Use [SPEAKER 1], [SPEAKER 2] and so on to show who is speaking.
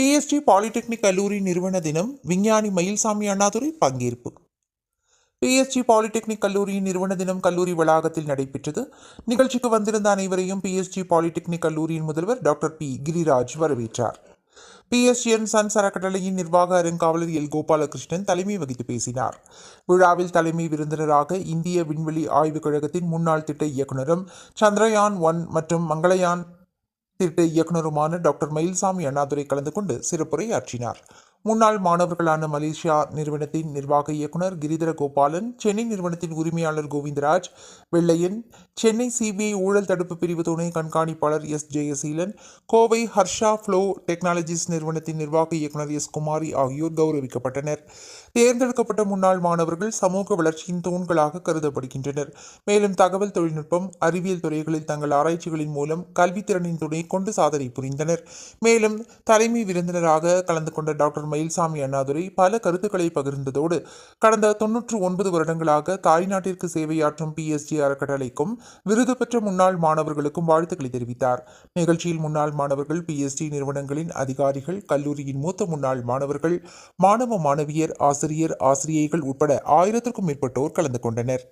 [SPEAKER 1] BST polytechnic கல்லூரி நிறுவன தினம் விஞ்ஞானி மயில்சாமி அண்ணாதுரை பங்கேற்பு. பிஎஸ்டி பாலிடெக்னிக் கல்லூரியின் நிறுவன தினம் கல்லூரி வளாகத்தில் நடைபெற்றது. நிகழ்ச்சிக்கு வந்திருந்த அனைவரையும் பிஎஸ்டி பாலிடெக்னிக் கல்லூரியின் முதல்வர் டாக்டர் பி. கிரிராஜ் வரவேற்றார். பிஎஸ்டிஎன் சன்ஸ் அறக்கட்டளையின் நிர்வாக அருங்காவலர் எல். கோபாலகிருஷ்ணன் தலைமை வகித்து பேசினார். விழாவில் தலைமை விருந்தினராக இந்திய விண்வெளி ஆய்வுக் கழகத்தின் முன்னாள் திட்ட இயக்குனரும் சந்திரயான் ஒன் மற்றும் மங்களயான் திட்ட இயக்குனருமான டாக்டர் மயில்சாமி அண்ணாதுரை கலந்து கொண்டு சிறப்புரை ஆற்றினார் முன்னாள் மாணவர்களான மலேசியா நிறுவனத்தின் நிர்வாக இயக்குனர் கிரிதர கோபாலன் சென்னை நிறுவனத்தின் உரிமையாளர் கோவிந்தராஜ் வெள்ளையன் சென்னை சிபிஐ ஊழல் தடுப்பு பிரிவு துணை கண்காணிப்பாளர் S Jayaseelan Kovai Harsha flow technologies நிறுவனத்தின் நிர்வாக இயக்குனர் எஸ் குமாரி ஆகியோர் கௌரவிக்கப்பட்டனர். தேர்ந்தெடுக்கப்பட்ட முன்னாள் மாணவர்கள் சமூக வளர்ச்சியின் தூண்களாக கருதப்படுகின்றனர். மேலும் தகவல் தொழில்நுட்பம் அறிவியல் துறைகளில் தங்கள் ஆராய்ச்சிகளின் மூலம் கல்வித்திறனின் துணை கொண்டு சாதனை புரிந்தனர். மேலும் தலைமை விருந்தினராக கலந்து கொண்ட டாக்டர் மயில்சாமி அண்ணாதுரை பல கருத்துக்களை பகிர்ந்ததோடு கடந்த தொன்னூற்று ஒன்பது வருடங்களாக தாய்நாட்டிற்கு சேவையாற்றும் பிஎஸ்டி அறக்கட்டளைக்கும் விருது பெற்ற முன்னாள் மாணவர்களுக்கும் வாழ்த்துக்களை தெரிவித்தார். நிகழ்ச்சியில் முன்னாள் மாணவர்கள் பிஎஸ்டி நிறுவனங்களின் அதிகாரிகள் கல்லூரியின் மூத்த முன்னாள் மாணவர்கள் மாணவ மாணவியர் ஆசிரியர் ஆசிரியைகள் உட்பட ஆயிரத்திற்கும் மேற்பட்டோர் கலந்து கொண்டனர்.